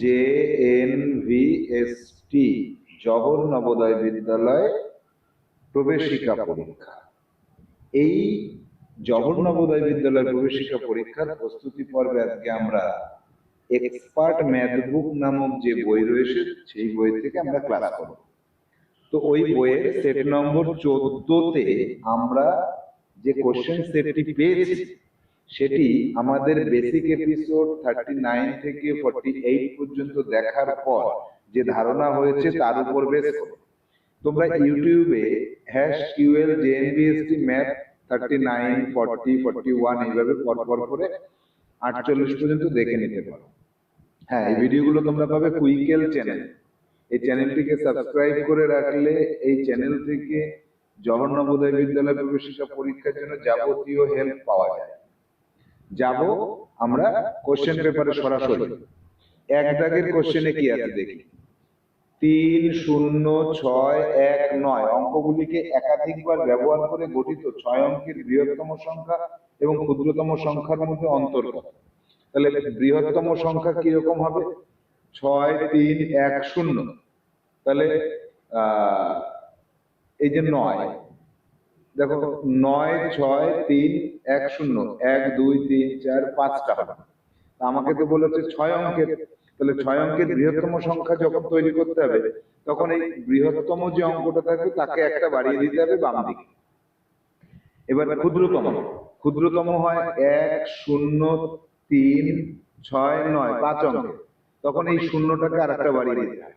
J N V S T Jawahar Navodaya Vidyalaya প্রবেশিকা পরীক্ষা। এই জহর নবোদয় বিদ্যালয় প্রবেশিকা পরীক্ষার প্রস্তুতি পর্বে আজকে আমরা এক্সপার্ট ম্যাথ বুক নামক যে বই রয়েছে, সেই বই থেকে আমরা ক্লাস করব। তো ওই বইয়ের সেট নম্বর চোদ্দতে আমরা যে কোশ্চেন সেটটি পেয়েছি সেটি আমাদের বেসিক এপিসোড থার্টি নাইন থেকে ফর্টি এইট পর্যন্ত দেখার পর যে ধারণা হয়েছে তার উপর বেস করে। তোমরা ইউটিউবে hash QL JNVST math thirty nine forty forty one এইভাবে পর পর করে আটচল্লিশ পর্যন্ত দেখে নিতে পারো। হ্যাঁ এই ভিডিওগুলো তোমরা পাবে কুইকেল চ্যানেল এই চ্যানেলটিকে সাবস্ক্রাইব করে রাখলে এই চ্যানেল থেকে জওহর নবোদয় বিদ্যালয় প্রবেশিকা পরীক্ষার জন্য যাবতীয় হেল্প পাওয়া যায়। যাব আমরা কোশ্চেন পেপারে সরাসরি। এক দাগের কোশ্চেনে কি আছে দেখি। তিন শূন্য ছয় এক নয়। অঙ্কগুলিকে একাধিকবার ব্যবহার করে গঠিত ছয় অঙ্কের বৃহত্তম সংখ্যা এবং ক্ষুদ্রতম সংখ্যার মধ্যে অন্তর্গত তাহলে বৃহত্তম সংখ্যা কীরকম হবে? ছয় তিন এক শূন্য। তাহলে আহ এই যে নয় দেখো, নয়, ছয়, তিন, এক, শূন্য, এক, দুই, তিন, চার, পাঁচটা হবে। আমাকে তো বলেছে ছয় অঙ্কের। তাহলে ছয় অঙ্কের বৃহত্তম সংখ্যা যখন তৈরি করতে হবে, তখন এই বৃহত্তম যে অঙ্কটা থাকবে, তাকে একটা বাড়িয়ে দিতে হবে বাম দিকে। এবার ক্ষুদ্রতম। ক্ষুদ্রতম হয় এক, শূন্য, তিন, ছয়, নয়, পাঁচ অঙ্কে তখন এই শূন্যটাকে আর একটা বাড়িয়ে দিতে হবে।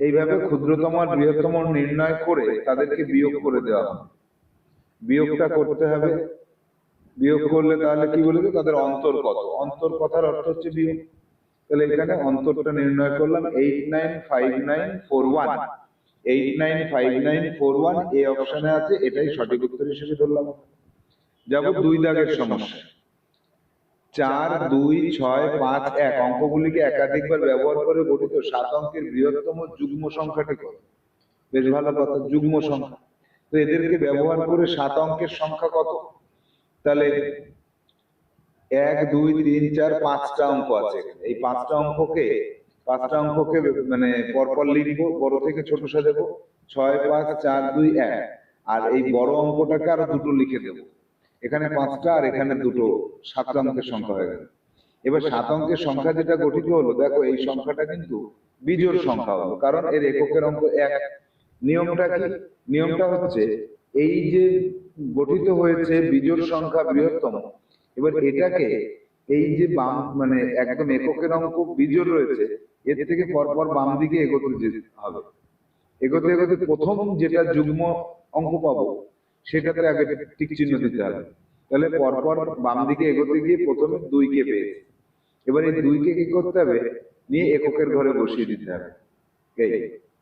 এইভাবে ক্ষুদ্রতম আর বৃহত্তম নির্ণয় করে তাদেরকে বিয়োগ করে দেওয়া হবে। বিয়োগটা করতে হবে। বিয়োগ করলে তাহলে কি বলবে তাদের অন্তর কত অন্তর কথার অর্থ হচ্ছে বিয়োগ। তাহলে এখানে অন্তরটা নির্ণয় করলাম। Eight nine five nine four one eight nine five nine four one এই অপশনে আছে, এটাই সঠিক উত্তর হিসেবে ধরলাম। যাব দুই দাগের সমস্যা। চার, দুই, ছয়, পাঁচ, এক। অঙ্কগুলিকে একাধিকবার ব্যবহার করে গঠিত সাত অঙ্কের বৃহত্তম যুগ্ম সংখ্যাটি কত বেশ ভালো কথা, যুগ্ম সংখ্যা। তো এদেরকে ব্যবহার করে সাত অঙ্কের সংখ্যা কত? তাহলে এক, দুই, তিন, চার, পাঁচটা অঙ্ক আছে এই পাঁচটা অঙ্ককে পাঁচটা অঙ্ককে মানে পরপর লিখব, বড় থেকে ছোট সাজাবো। ছয়, পাঁচ, চার, দুই, এক। আর এই বড় অঙ্কটাকে আরও দুটো লিখে দেবো। এখানে পাঁচটা আর এখানে দুটো। সাত অঙ্কের সংখ্যা হয়ে গেল। এবার সাত অঙ্কের সংখ্যা যেটা গঠিত হলো, দেখো এই সংখ্যাটা কিন্তু বিজোড় সংখ্যা হলো, কারণ এর এককের অঙ্ক এক। নিয়মটা কি? নিয়মটা হচ্ছে এই যে গঠিত হয়েছে বিজোড় সংখ্যা বৃহত্তম, এবার এটাকে এই যে বাম মানে একদম এককের অঙ্ক বিজোড় রয়েছে, এর থেকে পরপর বাম দিকে এগোতে যেতে হবে। এগোতে এগোতে প্রথম যেটা যুগ্ম অঙ্ক পাবো, সেটাতে আগে টিক চিহ্ন দিতে হবে। তাহলে পরপর বাম দিকে এগোতে গিয়ে প্রথমে দুইকে পেয়েছে। এবার এই দুইকে কি করতে হবে? নিয়ে এককের ঘরে বসিয়ে দিতে হবে।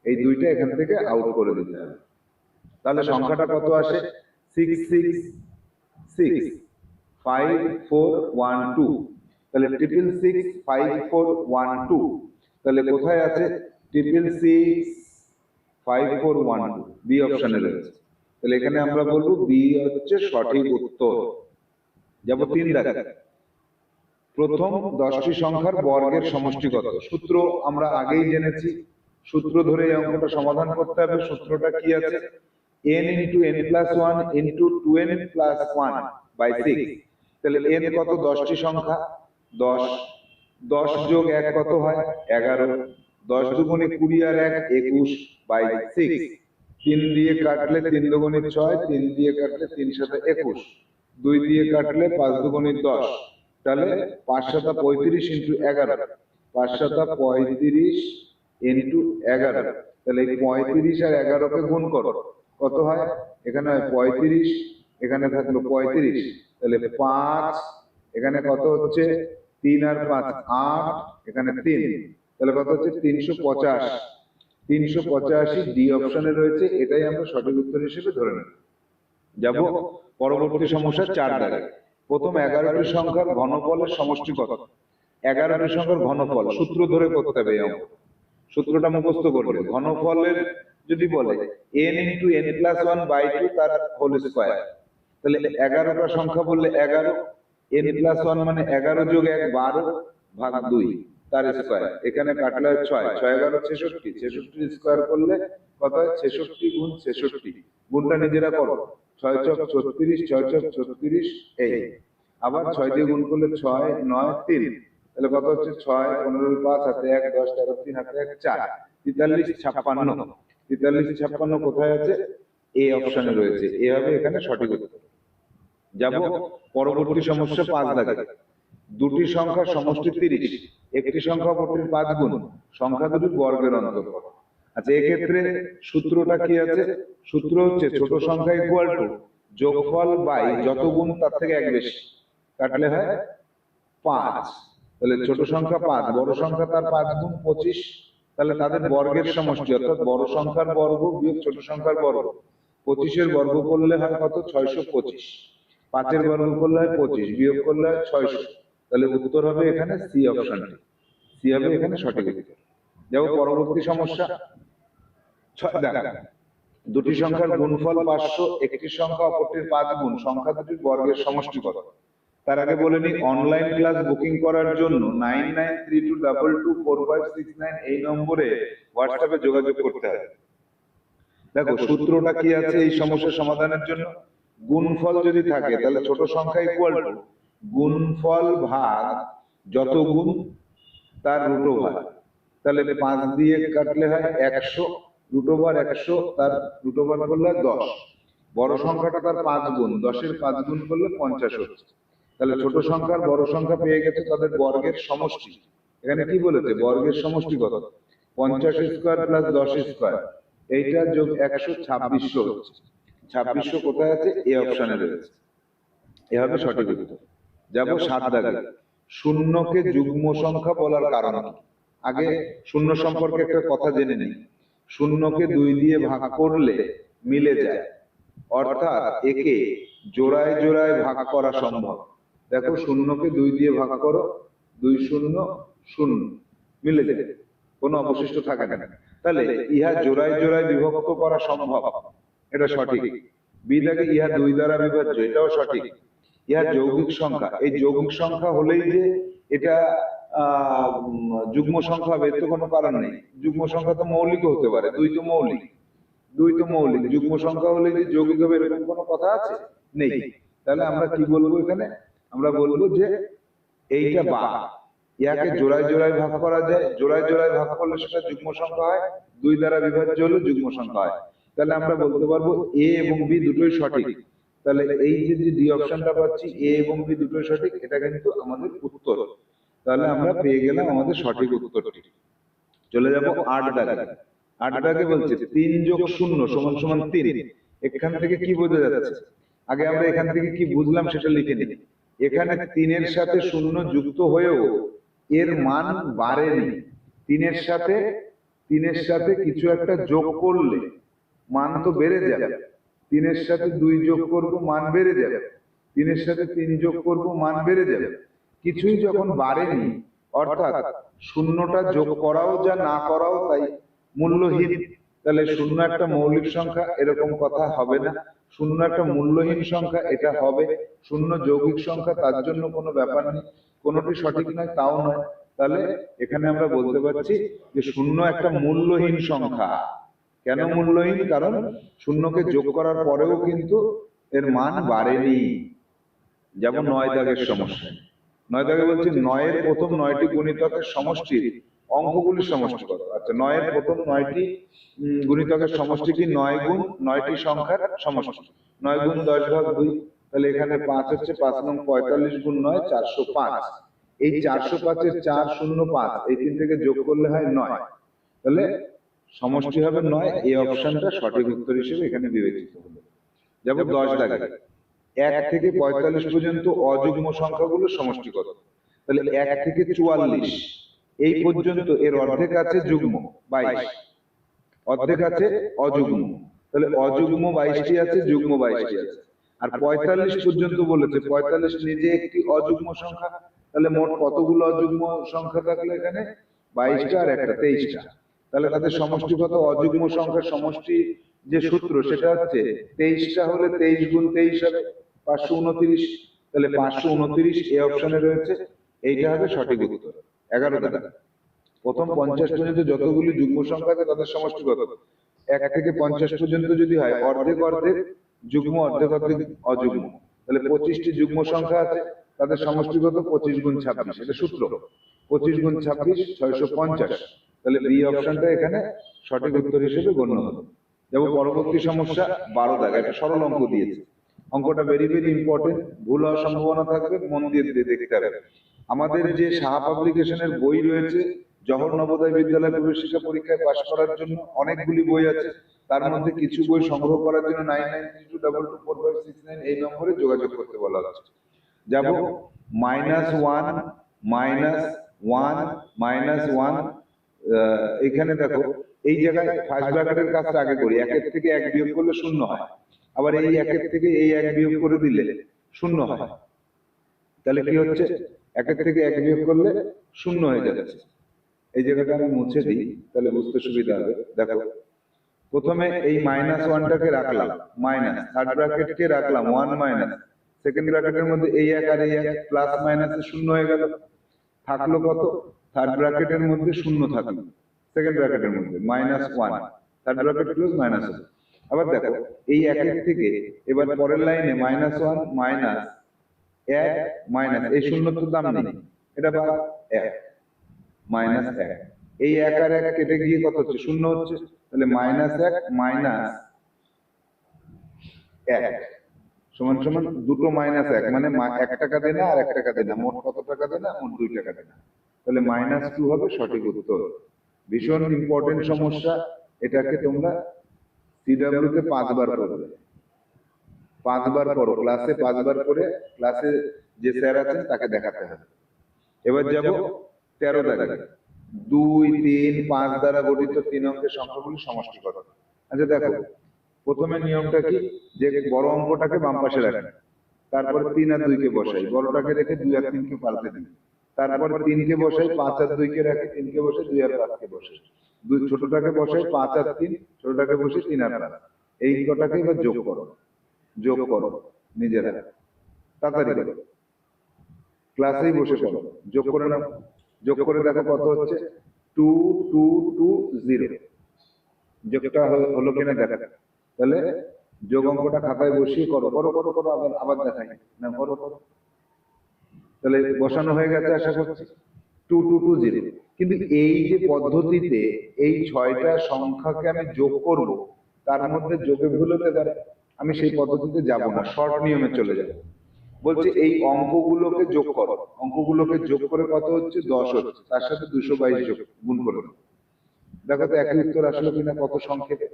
এই দুইটা এখান থেকে আউট করে দিতে হবে। তাহলে সংখ্যাটা কত আসে? Six six six five four one two তাহলে triple six five four one two তাহলে কোথায় আছে? Triple six five four one two B অপশনে রয়েছে। তাহলে এখানে আমরা বলব বি হচ্ছে সঠিক উত্তর। যাব তিন দেখা প্রথম দশটি সংখ্যার বর্গের সমষ্টি কত সূত্র আমরা আগেই জেনেছি। সূত্র ধরে এই অঙ্কটা সমাধান করতে হবে। সূত্রটা কি আছে? n into N plus one into two N plus one by six তাহলে n কত? দশটি সংখ্যা। দশ। দশ যোগ এক কত হয়? এগারো। দশ দুগুণে কুড়ি আর এক, একুশ বাই সিক্স তিন দিয়ে কাটলে তিন দুগুণে ছয়, তিন দিয়ে কাটলে তিন সাথে একুশ। দুই দিয়ে কাটলে পাঁচ দুগুণে দশ। তাহলে পাঁচ সাতা পঁয়ত্রিশ ইন্টু এগারো। পাঁচ সাতা পঁয়ত্রিশ ইন্টু এগারো। তাহলে এই পঁয়ত্রিশ আর এগারোকে গুণ করো। কত হয়? এখানে হয় পঁয়ত্রিশ, এখানে থাকল পঁয়ত্রিশ। তাহলে পাঁচ, এখানে কত হচ্ছে? তিন আর পাঁচ, আট, এখানে তিন। তাহলে কত হচ্ছে? তিনশো পঁচাশ। তিনশো পঁচাশি ডি অপশনে রয়েছে, এটাই আমরা সঠিক উত্তর হিসেবে ধরে নেব। যাব পরবর্তী সমস্যা চার দাগে প্রথম এগারোটি সংখ্যার ঘনফলের সমষ্টি কত? এগারোটি সংখ্যার ঘনফল, সূত্র ধরে করতে হবে এই সূত্রটা মুখস্থ করবে। ঘনফলের যদি বলে N into N plus one by two তার হোল স্কোয়ার তাহলে এগারোটা সংখ্যা বললে এগারো এন প্লাস ওয়ান মানে এগারো যোগ এক বারো ভাগ দুই, তার স্কোয়ার এখানে কাটলে হয় ছয় ছয় এগারো ছেষট্টি ছেষট্টি স্কোয়ার করলে কত হয়? ছেষট্টি গুণ ছেষট্টি। গুণটা নিজেরা করো। ছয় চক ছত্রিশ, ছয় চক ছত্রিশ, এই। আবার ছয় দিয়ে গুণ করলে ছয়, নয়, তিন। তাহলে কত হচ্ছে? ছয়, পনেরো, পাঁচ, হাতে এক, দশ, তেরো, তিন, হাতে এক, চার। তেতাল্লিশ, ছাপ্পান্ন। তেতাল্লিশ, ছাপ্পান্ন কোথায় আছে? এ অপশনে রয়েছে। এ হবে এখানে সঠিক উত্তর। যাব, পরবর্তী সমস্যা পাঁচ দাগে। দুটি সংখ্যা সমষ্টি তিরিশ। একটি সংখ্যা অপরটির পাঁচ গুণ। সংখ্যা দুটি বর্গের অন্তর্গত। আচ্ছা এক্ষেত্রে সূত্রটা কি আছে? সূত্র হচ্ছে ছোট সংখ্যা ইকুয়াল টু যোগফল বাই যত গুণ তার থেকে এক বেশি। কাটলে হয় পাঁচ। তাহলে ছোট সংখ্যা পাঁচ বড় সংখ্যা তার পাঁচ গুণ পঁচিশ তাহলে তাদের বর্গের সমষ্টি অর্থাৎ বড় সংখ্যার বর্গ বিয়োগ ছোট সংখ্যার বর্গ। পঁচিশের বর্গ করলে হয় কত? ছয়শো পঁচিশ। পাঁচের বর্গ করলে হয় পঁচিশ বিয়োগ করলে হয় ছয়শো। তাহলে উত্তর হবে এখানে সি অপশনটি। সি হবে এখানে সঠিক উত্তর। দেখো পরবর্তী সমস্যা। দুটি সংখ্যার গুণফল পাঁচশো একটি সংখ্যা অপরটির পাঁচ গুণ। সংখ্যা দুটির বর্গের সমষ্টি কত? তার আগে বলে নিই অনলাইন ক্লাস বুকিং করার জন্য nine nine three two double two four five six nine এই নম্বরে হোয়াটসঅ্যাপে যোগাযোগ করতে হবে। দেখো সূত্রটা কি আছে এই সমস্যার সমাধানের জন্য? গুণফল যদি থাকে তাহলে ছোট সংখ্যা ইকুয়াল টু গুণফল ভাগ যত গুণ তার রুট ওভার তাহলে পাঁচ দিয়ে কাটলে হয় একশো রুট ওভার একশো তার রুট ওভার করলে দশ। বড় সংখ্যাটা তার পাঁচ গুণ দশের পাঁচ গুণ করলে পঞ্চাশ হচ্ছে। তাহলে ছোট সংখ্যার বড় সংখ্যা পেয়ে গেছে তাদের বর্গের সমষ্টি। এখানে কি বলেছে? বর্গের সমষ্টি কত? পঞ্চাশ স্কোয়ার প্লাস দশ স্কোয়ার। এইটা যোগ একশো ছাব্বিশশো ছাব্বিশশো কোথায় আছে? এ অপশনে রয়েছে। এ হবে সঠিক উত্তর। যাব সাত দাগে। শূন্যকে যুগ্ম সংখ্যা বলার কারণ আগে শূন্য সম্পর্কে একটা কথা জেনে নিই। শূন্যকে দুই দিয়ে ভাগ করলে মিলে যায়। অর্থাৎ একে জোড়ায় জোড়ায় ভাগ করা সম্ভব। দেখো শূন্যকে দুই দিয়ে ভাগ করো, দুই শূন্য শূন্য, মিলে যায় কোনো অবশিষ্ট থাকে না। তাহলে ইহা জোড়ায় জোড়ায় বিভক্ত করা সম্ভব। এটা সঠিক। বিদাকে ইহা দুই দ্বারা বিভাজ্য এটাও সঠিক। ইহা যৌগিক সংখ্যা। এই যৌগিক সংখ্যা হলেই যে এটা যুগ্ম সংখ্যা হবে তো কোনো কারণ নেই। যুগ্ম সংখ্যা তো মৌলিক হতে পারে, দুই তো মৌলিক। দুই তো মৌলিক। যুগ্ম সংখ্যা হলে যে যৌগিক হবে, এরকম কোনো কথা আছে? নেই। তাহলে আমরা কি বলব এখানে? আমরা বলব যে এইটা বা। ইয়াকে জোড়ায় জোড়ায় ভাগ করা যায়। জোড়ায় জোড়ায় ভাগ করলে সেটা যুগ্ম সংখ্যা হয়। দুই দ্বারা বিভাজ্য হলে যুগ্ম সংখ্যা হয়। তাহলে আমরা বলতে পারব এ এবং বি দুটোই সঠিক। তাহলে এই যে যে ডি অপশনটা পাচ্ছি এ এবং বি দুটোই সঠিক, এটা কিন্তু আমাদের উত্তর। তাহলে আমরা পেয়ে গেলাম আমাদের সঠিক উত্তরটি। চলে যাব আট দাগে। আট দাগে বলছে তিন যোগ শূন্য সমান সমান তিন। এখান থেকে কি বোঝা যাচ্ছে? আগে আমরা এখান থেকে কি বুঝলাম সেটা লিখে নিই। এখানে তিনের সাথে শূন্য যুক্ত হয়েও এর মান বাড়েনি। তিনের সাথে তিনের সাথে কিছু একটা যোগ করলে মান তো বেড়ে যাবে। তিনের সাথে দুই যোগ করব মান বেড়ে যাবে। তিনের সাথে তিন যোগ করব মান বেড়ে যাবে। কিছুই যখন বাড়েনি অর্থাৎ শূন্যটা যোগ করাও যা না করাও তাই মূল্যহীন। তাহলে শূন্য একটা মৌলিক সংখ্যা এরকম কথা হবে না। শূন্য একটা মূল্যহীন সংখ্যা এটা হবে। শূন্য যৌগিক সংখ্যা তার জন্য কোনো ব্যাপার নেই। কোনোটি সঠিক নয়, তাও নয়। তাহলে এখানে আমরা বলতে পারছি যে শূন্য একটা মূল্যহীন সংখ্যা। কেন মূল্যহীন? কারণ শূন্যকে যোগ করার পরেও কিন্তু এর মান বাড়েনি। যেমন নয় দাগের সমস্যা নয় দাগে বলছে নয়ের প্রথম নয়টি গুণিতকের সমষ্টির অঙ্কগুলির সমষ্টি কত আচ্ছা নয়ের প্রথম নয়টি গুণিতকের সমষ্টি কি? নয় গুণ, নয়টি সংখ্যার সমষ্টি। নয় গুণ দশ ভাগ দুই, তাহলে এখানে পাঁচ হচ্ছে পাঁচ নং পঁয়তাল্লিশ গুণ নয়, চারশো পাঁচ। এই চারশো পাঁচের চার শূন্য পাঁচ, এই তিন থেকে যোগ করলে হয় নয়। তাহলে সমষ্টি হবে নয়, এই অপশনটা সঠিক উত্তর হিসেবে এখানে বিবেচিত হলো। যাব দশ দাগে। এক থেকে পঁয়তাল্লিশ পর্যন্ত অযুগ্ম সংখ্যাগুলো সমষ্টি কত তাহলে এক থেকে চুয়াল্লিশ। এই পর্যন্ত এর অর্ধেক আছে যুগ্ম বাইশ। অর্ধেক আছে অযুগ্ম। তাহলে অযুগ্ম বাইশটি আছে, যুগ্ম বাইশটি আছে। আর পঁয়তাল্লিশ পর্যন্ত বলেছে, পঁয়তাল্লিশ নিজে একটি অযুগ্ম সংখ্যা। তাহলে মোট কতগুলো অযুগ্ম সংখ্যা থাকলে এখানে? বাইশটা আর একটা, তেইশটা। তাহলে তাদের সমষ্টিগত অযুগ্ম সংখ্যার সমষ্টি যে সূত্র, সেটা হচ্ছে তেইশটা হলে তেইশ গুণ তেইশ হবে, পাঁচশো উনত্রিশ। তাহলে পাঁচশো উনত্রিশ এই অপশনে রয়েছে। এইটা হবে সঠিক উত্তর। এগারো দ্বারা প্রথম পঞ্চাশ পর্যন্ত যতগুলি যুগ্ম সংখ্যা আছে তাদের সমষ্টি কত এক থেকে পঞ্চাশ পর্যন্ত যদি হয় অর্ধেক অর্ধেক যুগ্ম অর্ধেক অর্ধেক অযুগ্ম। তাহলে পঁচিশটি যুগ্ম সংখ্যা আছে তাদের সমষ্টি কত পঁচিশ গুণ ছাব্বিশ এটা সূত্র। পঁচিশ গুণ ছাব্বিশ ছয়শো পঞ্চাশ। তাহলে বি অপশনটা এখানে সঠিক উত্তর হিসেবে গণ্য হলো। যেমন পরবর্তী সমস্যা বারো দাগ একটা সরল অঙ্ক দিয়েছে। অঙ্কটা ভেরি ভেরি ইম্পর্টেন্ট ভুল হওয়ার সম্ভাবনা থাকবে, মন দিয়ে দিয়ে দেখতে হবে আমাদের যে সাহা পাবলিকেশনের বই রয়েছে জহর নবোদয় বিদ্যালয় প্রবেশিকা পরীক্ষায় পাশ করার জন্য অনেকগুলি বই আছে। তার মধ্যে কিছু বই সংগ্রহ করার জন্য nine nine three two double two four five six nine এই নম্বরে যোগাযোগ করতে বলা হচ্ছে। যাব minus one minus one minus one এখানে দেখো, এই জায়গায় ফার্স্ট ব্র্যাকেটের কাজটা আগে করি। একের থেকে এক বিয়োগ করলে শূন্য হয়। আবার এই একের থেকে এই এক বিয়োগ করে দিলে শূন্য হয়। তাহলে কি হচ্ছে? একের থেকে এক বিয়োগ করলে শূন্য হয়ে যাচ্ছে। এই জায়গাটা আমি মুছে দিই তাহলে বুঝতে সুবিধা হবে। দেখো প্রথমে এই মাইনাস ওয়ানটাকে রাখলাম মাইনাস থার্ড ব্র্যাকেটকে রাখলাম ওয়ান মাইনাস সেকেন্ড ব্র্যাকেটের মধ্যে এই এক আর এই এক প্লাস মাইনাসে শূন্য হয়ে গেল। থাকল কত? থার্ড ব্র্যাকেটের মধ্যে শূন্য থাকল। সেকেন্ড ব্র্যাকেটের মধ্যে minus one third bracket close minus আবার দেখো, এই একের থেকে এবার পরের লাইনে মাইনাস ওয়ান মাইনাস এক মাইনাস এই শূন্য তো দাম নেই। এটা বা এক মাইনাস এক। এই এক আর এক কেটে গিয়ে কত হচ্ছে? শূন্য হচ্ছে। তাহলে মাইনাস এক মাইনাস এক। সমান সমান দুটো মাইনাস এক। মানে এক টাকা দেনা আর এক টাকা দেয় না মোট কত টাকা দেনা? মোট দুই টাকা দেনা। তাহলে মাইনাস টু হবে সঠিক উত্তর। ভীষণ ইম্পর্টেন্ট সমস্যা। এটাকে তোমরা সিডাব্লিউ তে পাঁচবার পাঁচবার ক্লাসে পাঁচবার করে ক্লাসে যে স্যার আছেন তাকে দেখাতে হবে। এবার যাব তেরো দাগে দুই তিন পাঁচ দ্বারা গঠিত তিন অঙ্কের সংখ্যাগুলি সমষ্টি করো। আচ্ছা দেখো প্রথমে নিয়মটা কি? যে বড় অঙ্কটাকে বাম পাশে রাখি তারপর তিন আর দুইকে বসাই। বড়টাকে রেখে দুই আর তিনকে পাল্টে দিই। তারপর তিনকে বসাই পাঁচ আর দুইকে রাখি তিনকে বসাই দুই আর পাঁচকে বসাই। দুই ছোটটাকে বসে পাঁচ আর তিন, ছোটটাকে বসে তিন আর এই কটাকে এবার যোগ করো। যোগ করো নিজেরা। তাড়াতাড়ি করো। ক্লাসেই বসে করো যোগ করে নাও। যোগ করে দেখো কত হচ্ছে। Two two two, zero. যোগটা হলো কিনা দেখা। তাহলে যোগ অঙ্কটা খাতায় বসিয়ে করো। করো করো করো, আবার আবার দেখাই। না, করো করো। তাহলে বসানো হয়ে গেছে, আশা করছি। Two two two, zero. কিন্তু এই যে পদ্ধতিতে এই ছয়টা সংখ্যাকে আমি যোগ করব, তার মধ্যে যোগে ভুল হতে পারে। আমি সেই পদ্ধতিতে যাব না, শর্ট নিয়মে চলে যাব। বলছে এই অঙ্কগুলোকে যোগ করো। অঙ্কগুলোকে যোগ করে কত হচ্ছে? দশ হচ্ছে। তার সাথে দুশো বাইশ যোগ গুণ করে। দেখো তো একই উত্তর আসলো কিনা, কত সংক্ষেপে?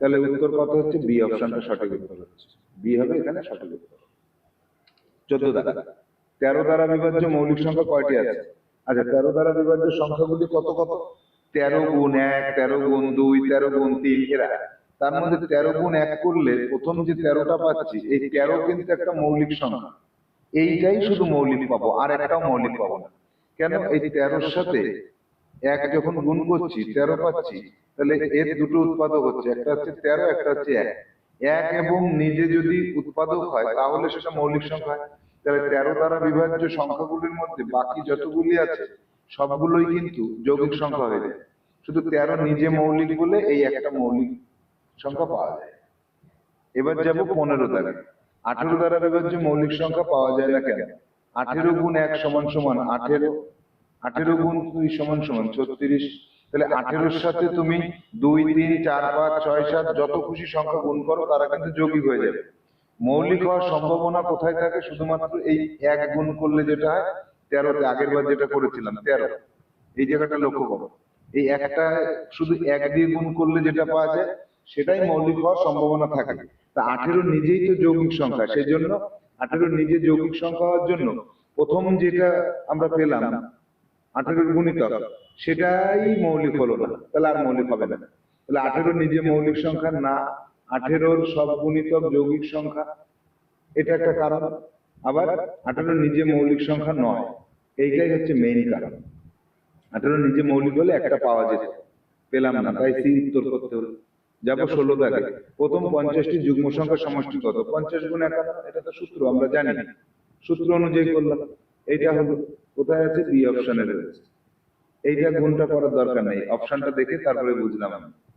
তাহলে উত্তর কত হচ্ছে? বি অপশনটা সঠিক উত্তর হচ্ছে। বি হবে এখানে সঠিক উত্তর। চোদ্দ দ্বারা। তেরো দ্বারা বিভাজ্য মৌলিক সংখ্যা কয়টি আছে? আচ্ছা তেরো দ্বারা বিভাজ্য সংখ্যাগুলি কত কত? তেরো গুণ এক তেরো গুণ দুই তেরো গুণ তিন এরা। তার মধ্যে তেরো গুণ এক করলে প্রথম যে তেরোটা পাচ্ছি এই তেরো কিন্তু একটা মৌলিক সংখ্যা। এইটাই শুধু মৌলিক পাবো আর একটাও মৌলিক পাবো না। কেন? এই তেরোর সাথে এক যখন গুণ করছি তেরো পাচ্ছি তাহলে এর দুটো উৎপাদক হচ্ছে একটা হচ্ছে তেরো একটা হচ্ছে এক। এক এবং নিজে যদি উৎপাদক হয় তাহলে সেটা মৌলিক সংখ্যা হয়। তাহলে তেরো দ্বারা বিভাজ্য সংখ্যাগুলির মধ্যে বাকি যতগুলি আছে, সবগুলোই কিন্তু যৌগিক সংখ্যা হয়ে যায়। শুধু তেরো নিজে মৌলিক বলে এই একটা মৌলিক সংখ্যা পাওয়া যায়। এবার যাব পনেরো দ্বারা। আঠেরো দ্বারা বিভাজ্য মৌলিক সংখ্যা পাওয়া যায় না কেন? আঠেরো গুণ এক সমান সমান আঠেরো। আঠেরো গুণ দুই সমান সমান ছত্রিশ। তাহলে আঠেরোর সাথে তুমি দুই, তিন, চার, পাঁচ, ছয়, সাত যত খুশি সংখ্যা গুণ করো, তারা কিন্তু যৌগিক হয়ে যাবে। মৌলিক হওয়ার সম্ভাবনা কোথায় থাকে? শুধুমাত্র এই এক গুণ করলে যেটা হয়, তেরোতে আগের বার যেটা করেছিলাম, তেরো। এই জায়গাটা লক্ষ্য করো। এই একটা শুধু এক দিয়ে গুণ করলে যেটা পাওয়া যায়, সেটাই মৌলিক হওয়ার সম্ভাবনা থাকে। তা আঠেরো নিজেই তো যৌগিক সংখ্যা সেই জন্য আঠেরো নিজে যৌগিক সংখ্যা হওয়ার জন্য প্রথম যেটা আমরা পেলাম, আঠেরোর গুণিতক, সেটাই মৌলিক হলো না। তাহলে আর মৌলিক হবে না। তাহলে আঠেরো নিজে মৌলিক সংখ্যা না আঠেরোর সব গুণিতক যৌগিক সংখ্যা। এটা একটা কারণ। আবার আঠেরো নিজে মৌলিক সংখ্যা নয়। এইটাই হচ্ছে মেইন কারণ। আঠেরো নিজে মৌলিক হলে একটা পাওয়া যেত। পেলাম না, তাই সি উত্তর করতে হলো। যাব ষোলো দাগে। প্রথম পঞ্চাশটি যুগ্ম সংখ্যা সমষ্টি কত? পঞ্চাশ গুণ একান্ন এটা তো সূত্র, আমরা জানি সূত্র অনুযায়ী করলাম। এইটা হলো, কোথায় আছে? বি অপশনে রয়েছে। এইটা গুণটা করার দরকার নেই। অপশনটা দেখে তারপরে বুঝলাম আমি।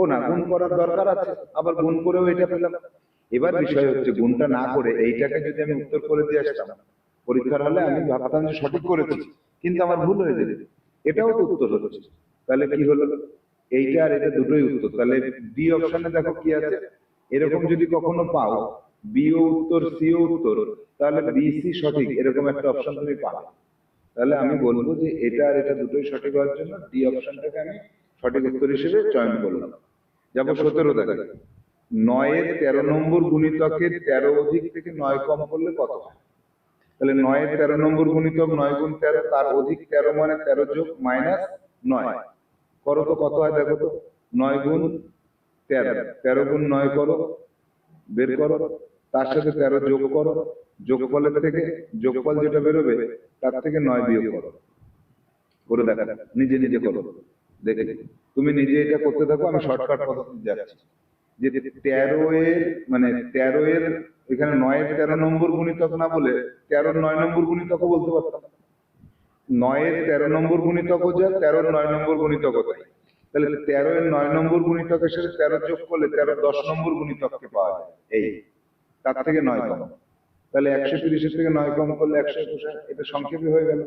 ও না, গুণ করার দরকার আছে। আবার গুণ করেও এটা পেলাম। এবার বিষয় হচ্ছে, গুণটা না করে এইটাকে যদি আমি উত্তর করে দিয়ে আসতাম, পরীক্ষার হলে আমি ভাবতাম যে সঠিক করেছি, কিন্তু আমার ভুল হয়ে যেত। এটাও তো উত্তর হচ্ছে। তাহলে কি হলো? এইটা আর এটা দুটোই উত্তর। তাহলে বি অপশনে দেখো কি আছে। এরকম যদি কখনো পাও বি ও উত্তর সি ও উত্তর, তাহলে বি সি সঠিক। এরকম একটা অপশন তুমি পাবে। তাহলে আমি বলব যে এটা আর এটা দুটোই সঠিক হওয়ার জন্য ডি অপশনটাকে আমি সঠিক উত্তর হিসেবে চয়ন করলাম। যাব সতেরো দেখা নয়ের তেরো নম্বর গুণিতকের তেরো অধিক থেকে নয় কম করলে কত হয়? তাহলে নয়ের তেরো নম্বর গুণিতক নয় গুণ তেরো তার অধিক তেরো মানে তেরো যোগ মাইনাস নয়। করো তো কত হয় দেখো তো? নয় গুণ তেরো। তেরো গুণ নয় করো বের করো। তার সাথে তেরো যোগ করো। যোগফলের থেকে যোগফল যেটা বেরোবে তার থেকে নয় বিয়োগ করো। করে দেখা নিজে নিজে করো। দেখে দেখে তুমি নিজে এটা করতে থাকো, আমি শর্টকাট পদ্ধতি যাচ্ছি। যে তেরো এর মানে তেরো এর এখানে নয়ের তেরো নম্বর গুণিতক না বলে তেরোর নয় নম্বর গুণিতকও বলতে পারতাম। নয়ের তেরো নম্বর গুণিতকও যা, তেরোর নয় নম্বর গুণিতক তাই। তাহলে তেরো এর নয় নম্বর গুণিতকের সাথে তেরো যোগ করলে তেরো দশ নম্বর গুণিতককে পাওয়া যায়। এই, তার থেকে নয় কম। তাহলে একশো তিরিশের থেকে নয় কম করলে একশো একুশ, এটা সংক্ষেপে হয়ে গেল।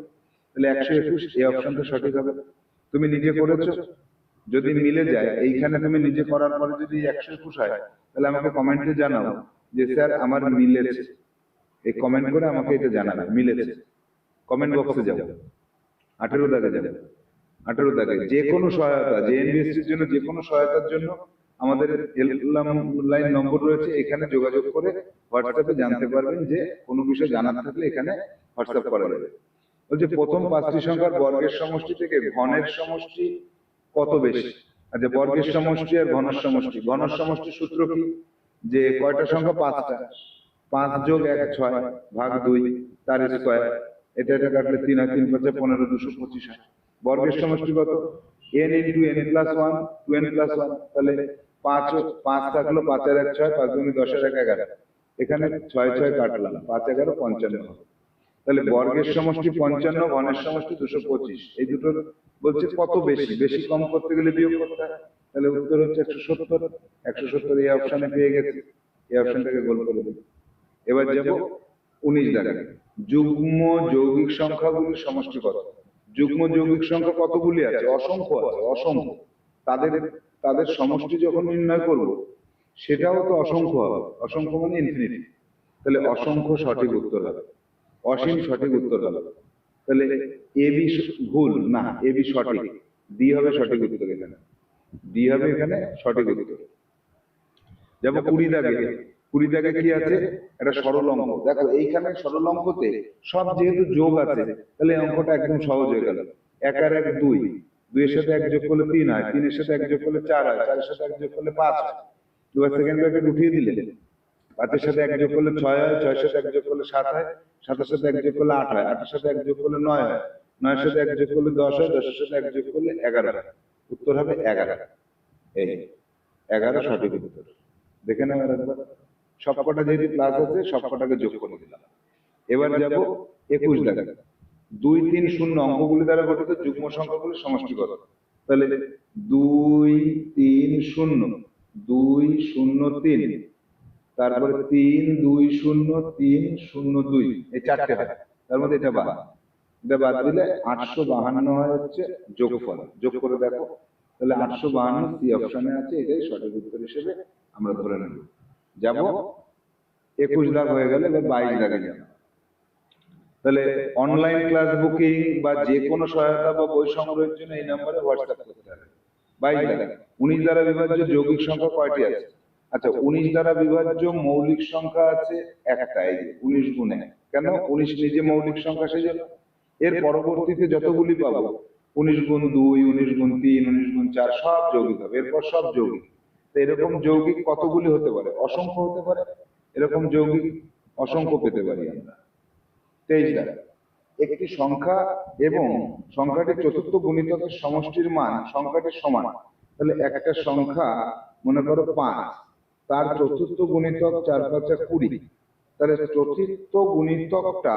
তাহলে একশো একুশ, এই অপশনটা সঠিক হবে তুমি নিজে করেছ যদি মিলে যায়, এইখানে তুমি নিজে করার পরে যদি একশো একুশ হয়, তাহলে আমাকে কমেন্টে জানাও যে, স্যার, আমার মিলেছে। এই কমেন্ট করে আমাকে এটা জানাবে, মিলেছে। কমেন্ট বক্সে যাও। আঠেরো দাগে যাবে আঠেরো দাগে। যে কোনো সহায়তা, যে এনবিএসসির জন্য, যে কোনো সহায়তার জন্য আমাদের লাইন নম্বর রয়েছে, এখানে যোগাযোগ করে হোয়াটসঅ্যাপে জানতে পারবেন যে, কোনো বিষয় জানার থাকলে এখানে হোয়াটসঅ্যাপ করা যাবে। বলছে, প্রথম পাঁচটি সংখ্যার বর্গের সমষ্টি থেকে ঘনের সমষ্টি কত বেশি? আচ্ছা বর্গের সমষ্টি আর ঘনের সমষ্টি ঘনের সমষ্টি সূত্র কি? যে কয়টা সংখ্যা? পাঁচটা। পাঁচ যোগ এক ছয় ভাগ দুই, তার স্কোয়ার। এটা এটা কাটলে তিন হয় তিন পাঁচে পনেরো, দুশো পঁচিশ বর্গের সমষ্টি কত? N into N plus one two N plus one তাহলে পাঁচ পাঁচ থাকল পাঁচের এক ছয়, পাঁচ দুই দশের এক এগারো। এখানে ছয় ছয় কাটলাম, পাঁচ এগারো পঞ্চান্ন তাহলে বর্গের সমষ্টি পঞ্চান্ন ঘনের সমষ্টি দুশো পঁচিশ। এই দুটোর বলছে কত বেশি? বেশি? কম করতে গেলে বিয়োগ করতে হয় তাহলে উত্তর হচ্ছে একশো সত্তর। একশো সত্তর এই অপশনে পেয়ে গেছে। এই অপশনটাকে গোল করে দেবে। এবার যাব উনিশ দাগে। যুগ্ম যৌগিক সংখ্যাগুলির সমষ্টি কত যুগ্ম যৌগিক সংখ্যা কতগুলি আছে? অসংখ্য আছে অসংখ্য। তাদের তাদের সমষ্টি যখন নির্ণয় করব সেটাও তো অসংখ্য হবে। অসংখ্য মানে ইনফিনিটি তাহলে অসংখ্য সঠিক উত্তর হবে। অসীম সঠিক উত্তর হবে। তাহলে এ বি ভুল না এ বি সঠিক। ডি হবে সঠিক উত্তর এখানে। ডি হবে এখানে সঠিক উত্তর। যেমন কুড়ি দাগে। কুড়ি দাগে। কি আছে? সরল অঙ্ক দেখো এইখানে সরল অঙ্কতে সব যেহেতু যোগ আছে তাহলে অঙ্কটা একদম সহজ হয়ে গেল। এক আর এক দুই। দুইয়ের সাথে এক যোগ করলে তিন হয় তিনের সাথে এক যোগ করলে চার হয় চারের সাথে এক যোগ করলে পাঁচ হয়। দুবার সেকেন্ড ব্র্যাকেট উঠিয়ে দিলে পাঁচের সাথে এক যোগ করলে ছয় হয়, ছয়ের সাথে এক যোগ করলে সাত হয়, সাতের সাথে এক যোগ করলে আট হয়, আটের সাথে এক যোগ করলে নয় হয়, নয়ের সাথে এক যোগ করলে দশ হয়, দশের সাথে এক যোগ করলে এগারো হয়। উত্তর হবে এগারো। এই এগারো সঠিক উত্তর। দেখে নেবেন একবার। সবকটা যেহেতু প্লাস আছে সবকটাকে যোগ করে দিলাম। এবার যাব একুশ দেখা দুই, তিন, শূন্য অঙ্কগুলি দ্বারা গঠিত যুগ্ম সংখ্যাগুলির সমষ্টি কত তাহলে দুই, তিন, শূন্য, দুই, শূন্য, তিন তারপরে তিন, দুই, শূন্য, তিন, শূন্য, দুই। এই চারটে হয়। তার মধ্যে এটা বাদ। এটা বাদ দিলে আটশো বাহান্ন হয় হচ্ছে যোগফল। যোগ করে দেখো। তাহলে আটশো বাহান্ন সি অপশনে আছে। এটাই সঠিক উত্তর হিসেবে আমরা ধরে নেব। যাব। একুশ দাগ হয়ে গেলে বাইশ দাগে যাব। তাহলে অনলাইন ক্লাস বুকিং বা যে কোনো সহায়তা বা বই সংগ্রহের জন্য এই নম্বরে হোয়াটসঅ্যাপ করতে হবে। বাইশ দাগে। উনিশ দ্বারা বিভাজ্য যৌগিক সংখ্যা কয়টি আছে? আচ্ছা উনিশ দ্বারা বিভাজ্য মৌলিক সংখ্যা আছে একটা এই যে উনিশ গুণে। কেন? উনিশ নিজে মৌলিক সংখ্যা সেই জন্য। এর পরবর্তীতে যতগুলি পাবো উনিশ গুণ দুই উনিশ গুণ তিন উনিশ গুণ চার সব যৌগিক হবে। এরপর সব যৌগিক। তো এরকম যৌগিক কতগুলি হতে পারে? অসংখ্য হতে পারে। এরকম যৌগিক অসংখ্য পেতে পারি আমরা। তেইশ দ্বারা। একটি সংখ্যা এবং সংখ্যাটির চতুর্থ গুণিতকের সমষ্টির মান সংখ্যাটির সমান। তাহলে এক একটা সংখ্যা মনে করো পাঁচ। তার চতুর্থ গুণিতক চার পাঁচা কুড়ি। তাহলে চতুর্থ গুণিতকটা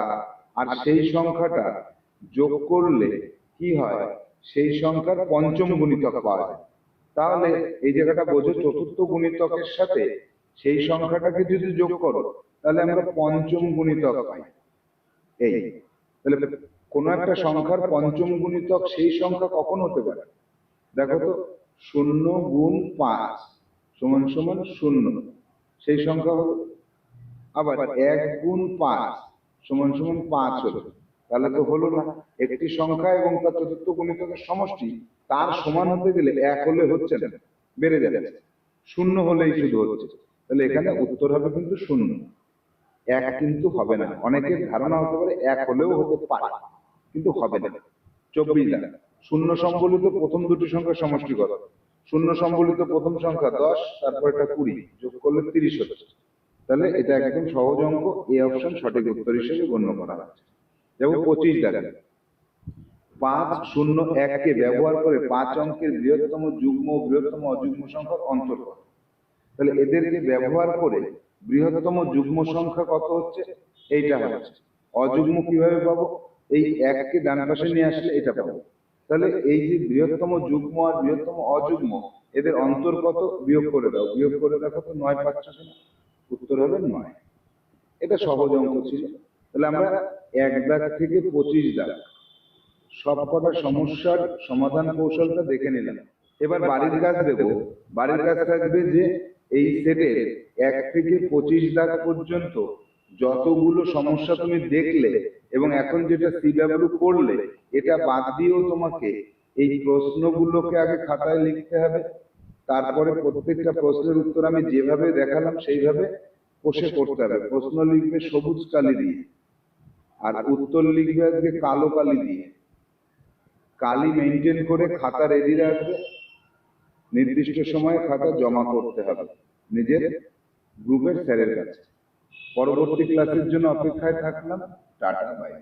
আর সেই সংখ্যাটা যোগ করলে কি হয়? সেই সংখ্যার পঞ্চম গুণিতক পাওয়া যায়। তাহলে এই জায়গাটা বোঝো, চতুর্থ গুণিতকের সাথে সেই সংখ্যাটাকে যদি যোগ করো, তাহলে আমরা পঞ্চম গুণিতক পাই। এই, তাহলে কোনো একটা সংখ্যার পঞ্চম গুণিতক সেই সংখ্যা কখন হতে পারে? দেখো তো, শূন্য গুণ পাঁচ। সমান সমান শূন্য। সেই সংখ্যা হলো আবার এক গুণ পাঁচ, সমান সমান পাঁচ হলো। তাহলে তো হলো না। একটি সংখ্যা এবং তার চতুর্থ গুণিতকের সমষ্টি তার সমান হতে গেলে এক হলে হচ্ছে না, বেড়ে যাচ্ছে। শূন্য হলেই শুধু হচ্ছে। তাহলে এখানে উত্তর হবে কিন্তু শূন্য। এক কিন্তু হবে না। অনেকের ধারণা হতে পারে এক হলেও হতে পারে, কিন্তু হবে না। চব্বিশ দাগ শূন্য সম্বলিত প্রথম দুটি সংখ্যার সমষ্টি কত শূন্য সম্বলিত প্রথম সংখ্যা দশ, তারপর এটা কুড়ি, যোগ করলে তিরিশ হচ্ছে তাহলে এটা একদম সহজ অঙ্ক এই অপশন সঠিক উত্তর হিসেবে গণ্য করা হচ্ছে। যেমন পঁচিশ দাগে পাঁচ শূন্য এককে ব্যবহার করে পাঁচ অঙ্কের বৃহত্তম যুগ্ম, বৃহত্তম অযুগ্ম সংখ্যার অন্তর্গত তাহলে এদেরকে ব্যবহার করে বৃহত্তম যুগ্ম সংখ্যা কত হচ্ছে? এইটা হচ্ছে। অযুগ্ম কীভাবে পাবো? এই এককে ডান পাশে নিয়ে আসলে এটা পাবো। তাহলে এই যে বৃহত্তম যুগ্ম আর বৃহত্তম অযুগ্ম, এদের অন্তর কত? বিয়োগ করে দাও। বিয়োগ করে দেখো তো নয় পাচ্ছ উত্তর হবে নয়। এটা সহজ অঙ্ক ছিল। তাহলে আমরা এক দাগ থেকে পঁচিশ দাগ, সব কটা সমস্যার সমাধান কৌশলটা দেখে নিলাম। এবার বাড়ির কাজ দেব। বাড়ির কাজ থাকবে যে এই সেটের এক থেকে পঁচিশ দাগ পর্যন্ত যতগুলো সমস্যা তুমি দেখলে এবং এখন যেটা সিডাব্লিউ করলে, এটা বাদ দিয়েও তোমাকে এই প্রশ্নগুলোকে আগে খাতায় লিখতে হবে। তারপরে প্রত্যেকটা প্রশ্নের উত্তর আমি যেভাবে দেখালাম সেইভাবে কষে করতে হবে। প্রশ্ন লিখবে সবুজ কালি দিয়ে, আর উত্তর লিখবে আজকে কালো কালি দিয়ে। কালি মেনটেন করে খাতা রেডি রাখবে। নির্দিষ্ট সময়ে খাতা জমা করতে হবে। নিজের গ্রুপের স্যারের কাছে। পরবর্তী ক্লাসের জন্য অপেক্ষায় থাকলাম। Tata bye